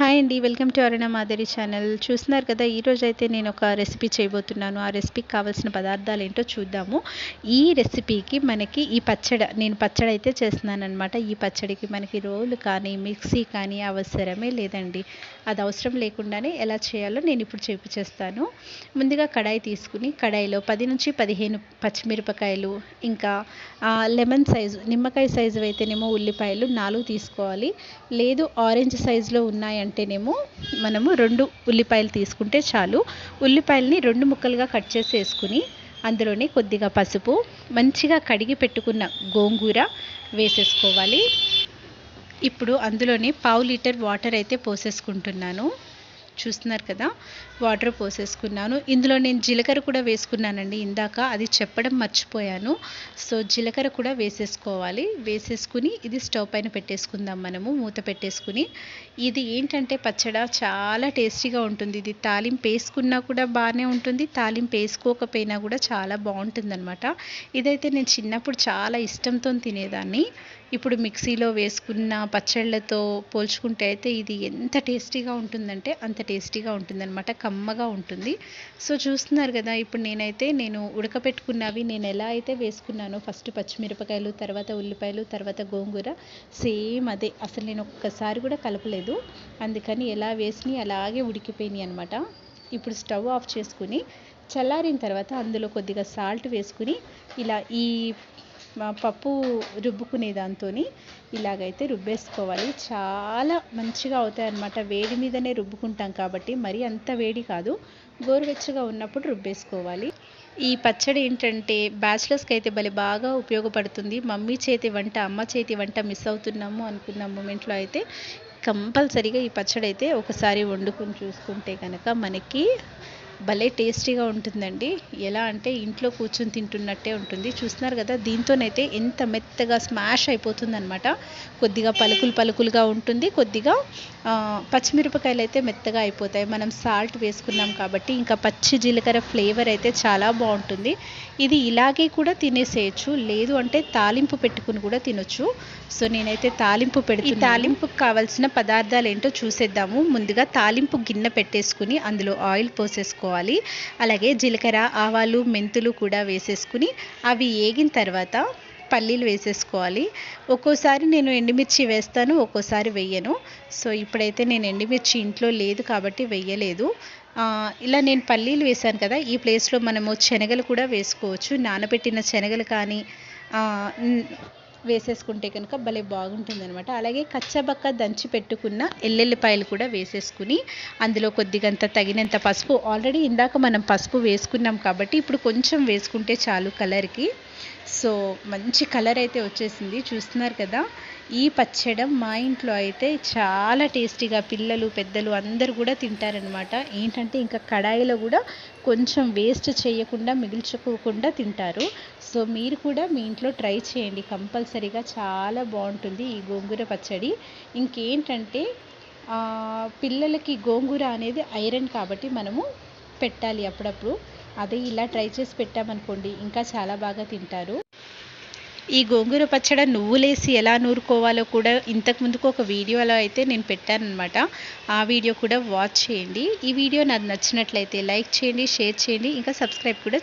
Hi అండి welcome to అరుణ మాదిరి channel. చూస్తున్నారు కదా ఈరోజు అయితే నేను ఒక రెసిపీ చేయబోతున్నాను. ఆ రెసిపీకి కావాల్సిన పదార్థాలు ఏంటో చూద్దాము. ఈ రెసిపీకి మనకి ఈ పచ్చడి నేను పచ్చడి అయితే చేస్తున్నాను అనమాట ఈ పచ్చడికి మనకి రోలు కానీ మిక్సీ కానీ అవసరమే లేదండి. అది అవసరం లేకుండానే ఎలా చేయాలో నేను ఇప్పుడు చేస్తాను ముందుగా కడాయి తీసుకుని కడాయిలో పది నుంచి పదిహేను పచ్చిమిరపకాయలు ఇంకా లెమన్ సైజు నిమ్మకాయ సైజు అయితేనేమో ఉల్లిపాయలు నాలుగు తీసుకోవాలి. లేదు ఆరెంజ్ సైజులో ఉన్నాయంటేనేమో మనము రెండు ఉల్లిపాయలు తీసుకుంటే చాలు. ఉల్లిపాయలని రెండు ముక్కలుగా కట్ చేసి వేసుకుని అందులోనే కొద్దిగా పసుపు మంచిగా కడిగి పెట్టుకున్న గోంగూర వేసేసుకోవాలి. ఇప్పుడు అందులోనే పావు లీటర్ వాటర్ అయితే పోసేసుకుంటున్నాను. చూస్తున్నారు కదా వాటర్ పోసేసుకున్నాను. ఇందులో నేను జీలకర్ర కూడా వేసుకున్నానండి. ఇందాక అది చెప్పడం మర్చిపోయాను. సో జీలకర్ర కూడా వేసేసుకోవాలి. వేసేసుకుని ఇది స్టవ్ పైన పెట్టేసుకుందాం మనము మూత పెట్టేసుకుని. ఇది ఏంటంటే పచ్చడ చాలా టేస్టీగా ఉంటుంది. ఇది తాలింపు వేసుకున్నా కూడా బాగానే ఉంటుంది. తాలింపు వేసుకోకపోయినా కూడా చాలా బాగుంటుంది అనమాట ఇదైతే నేను చిన్నప్పుడు చాలా ఇష్టంతో తినేదాన్ని. ఇప్పుడు మిక్సీలో వేసుకున్న పచ్చళ్ళతో పోల్చుకుంటే అయితే ఇది ఎంత టేస్టీగా ఉంటుందంటే అంత టేస్టీగా ఉంటుందన్నమాట కమ్మగా ఉంటుంది. సో చూస్తున్నారు కదా ఇప్పుడు నేనైతే నేను ఉడకపెట్టుకున్నవి నేను ఎలా అయితే వేసుకున్నానో ఫస్ట్ పచ్చిమిరపకాయలు తర్వాత ఉల్లిపాయలు తర్వాత గోంగూర సేమ్ అదే. అసలు నేను ఒక్కసారి కూడా కలపలేదు. అందుకని ఎలా వేసి అలాగే ఉడికిపోయినాయి అనమాట ఇప్పుడు స్టవ్ ఆఫ్ చేసుకుని చల్లారిన తర్వాత అందులో కొద్దిగా సాల్ట్ వేసుకుని ఇలా ఈ పప్పు రుబ్బుకునే దాంతో ఇలాగైతే రుబ్బేసుకోవాలి. చాలా మంచిగా అవుతాయి అన్నమాట వేడి మీదనే రుబ్బుకుంటాం కాబట్టి మరీ అంత వేడి కాదు. గోరువెచ్చగా ఉన్నప్పుడు రుబ్బేసుకోవాలి. ఈ పచ్చడి ఏంటంటే బ్యాచిలర్స్కి అయితే భలే బాగా ఉపయోగపడుతుంది. మమ్మీ చేతి వంట అమ్మ చేతి వంట మిస్ అవుతున్నాము అనుకున్న మూమెంట్లో అయితే కంపల్సరీగా ఈ పచ్చడి అయితే ఒకసారి వండుకొని చూసుకుంటే కనుక మనకి భలే టేస్టీగా ఉంటుందండి. ఎలా అంటే ఇంట్లో కూర్చొని తింటున్నట్టే ఉంటుంది. చూస్తున్నారు కదా దీంతోనైతే ఎంత మెత్తగా స్మాష్ అయిపోతుందనమాట కొద్దిగా పలుకులు పలుకులుగా ఉంటుంది. కొద్దిగా పచ్చిమిరపకాయలు అయితే మెత్తగా అయిపోతాయి. మనం సాల్ట్ వేసుకున్నాం కాబట్టి ఇంకా పచ్చి జీలకర్ర ఫ్లేవర్ అయితే చాలా బాగుంటుంది. ఇది ఇలాగే కూడా తినేసేయచ్చు. లేదు అంటే తాలింపు పెట్టుకుని కూడా తినొచ్చు. సో నేనైతే తాలింపు పెడుతు తాలింపుకి కావాల్సిన పదార్థాలు ఏంటో చూసేద్దాము. ముందుగా తాలింపు గిన్నె పెట్టేసుకుని అందులో ఆయిల్ పోసేసుకోవాలి. అలాగే జీలకర్ర ఆవాలు మెంతులు కూడా వేసేసుకుని అవి ఏగిన తర్వాత పల్లీలు వేసేసుకోవాలి. ఒక్కోసారి నేను ఎండుమిర్చి వేస్తాను ఒక్కోసారి వెయ్యను సో ఇప్పుడైతే నేను ఎండుమిర్చి ఇంట్లో లేదు కాబట్టి వెయ్యలేదు ఇలా నేను పల్లీలు వేశాను కదా ఈ ప్లేస్లో మనము శనగలు కూడా వేసుకోవచ్చు. నానబెట్టిన శనగలు కానీ వేసేసుకుంటే కనుక భలే బాగుంటుంది అనమాట అలాగే కచ్చబక్క దంచి పెట్టుకున్న ఎల్లెల్లిపాయలు కూడా వేసేసుకుని అందులో కొద్దిగంత తగినంత పసుపు. ఆల్రెడీ ఇందాక మనం పసుపు వేసుకున్నాం కాబట్టి ఇప్పుడు కొంచెం వేసుకుంటే చాలు కలర్కి సో మంచి కలర్ అయితే వచ్చేసింది. చూస్తున్నారు కదా ఈ పచ్చడం మా ఇంట్లో అయితే చాలా టేస్టీగా పిల్లలు పెద్దలు అందరు కూడా తింటారనమాట ఏంటంటే ఇంకా కడాయిలో కూడా కొంచెం వేస్ట్ చేయకుండా మిగిల్చుకోకుండా తింటారు. సో మీరు కూడా మీ ఇంట్లో ట్రై చేయండి. కంపల్సరీగా చాలా బాగుంటుంది ఈ గోంగూర పచ్చడి. ఇంకేంటంటే పిల్లలకి గోంగూర అనేది ఐరన్ కాబట్టి మనము పెట్టాలి అప్పుడప్పుడు. అదే ఇలా ట్రై చేసి పెట్టామనుకోండి ఇంకా చాలా బాగా తింటారు. ఈ గోంగూర పచ్చడి నువ్వులేసి ఎలా నూరుకోవాలో కూడా ఇంతకు ముందుకు ఒక వీడియోలో అయితే నేను పెట్టానమాట ఆ వీడియో కూడా వాచ్ చేయండి. ఈ వీడియో నాకు నచ్చినట్లయితే లైక్ చేయండి షేర్ చేయండి ఇంకా సబ్స్క్రైబ్ కూడా